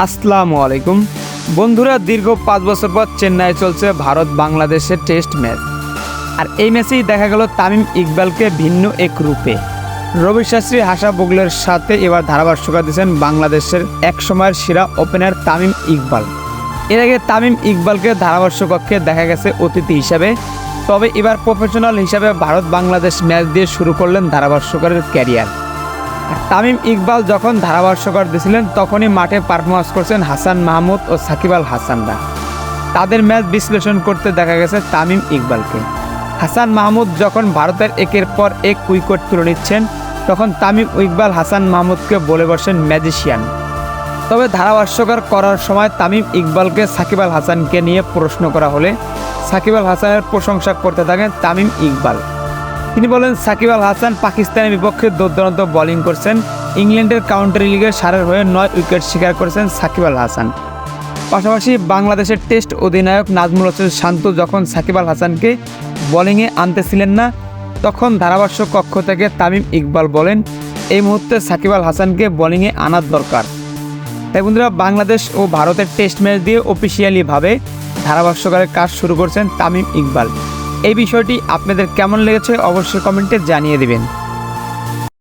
আসসালামু আলাইকুম। বন্ধুরা, দীর্ঘ পাঁচ বছর পর চেন্নাই চলছে ভারত বাংলাদেশের টেস্ট ম্যাচ। আর এই ম্যাচেই দেখা গেল তামিম ইকবালকে ভিন্ন এক রূপে। রবি শাস্ত্রী হাসা বগলের সাথে এবার ধারাভাষ্যকা দিয়েছেন বাংলাদেশের এক সময়ের সেরা ওপেনার তামিম ইকবাল। এর আগে তামিম ইকবালকে ধারাভাষ্য কক্ষে দেখা গেছে অতিথি হিসাবে। তবে এবার প্রফেশনাল হিসাবে ভারত বাংলাদেশ ম্যাচ দিয়ে শুরু করলেন ধারাভাষ্যকারের ক্যারিয়ার। তামিম ইকবাল যখন ধারাভাষ্যকার দিয়েছিলেন তখনই মাঠে পারফরমেন্স করছেন হাসান মাহমুদ ও সাকিব আল হাসানরা। তাদের ম্যাচ বিশ্লেষণ করতে দেখা গেছে তামিম ইকবালকে। হাসান মাহমুদ যখন ভারতের একের পর এক উইকেট তুলে নিচ্ছেন, তখন তামিম ইকবাল হাসান মাহমুদকে বলে বসেন ম্যাজিশিয়ান তবে ধারাভাষ্যকার করার সময় তামিম ইকবালকে সাকিব আল হাসানকে নিয়ে প্রশ্ন করা হলে, সাকিব আল হাসানের প্রশংসা করতে থাকেন তামিম ইকবাল। তিনি বলেন, সাকিব আল হাসান পাকিস্তানের বিপক্ষে দুর্দান্ত বোলিং করছেন। ইংল্যান্ডের কাউন্টারি লিগের সারের হয়ে নয় উইকেট শিকার করেছেন সাকিব আল হাসান। পাশাপাশি বাংলাদেশের টেস্ট অধিনায়ক নাজমুল হোসেন শান্ত যখন সাকিব আল হাসানকে বোলিংয়ে আনতেছিলেন না, তখন ধারাভাষ্য কক্ষ থেকে তামিম ইকবাল বলেন, এই মুহূর্তে সাকিব আল হাসানকে বোলিংয়ে আনার দরকার। তাই বন্ধুরা, বাংলাদেশ ও ভারতের টেস্ট ম্যাচ দিয়ে অফিসিয়ালিভাবে ধারাভাষ্যকারের কাজ শুরু করছেন তামিম ইকবাল। এই বিষয়টি আপনাদের কেমন লেগেছে অবশ্যই কমেন্টে জানিয়ে দিবেন।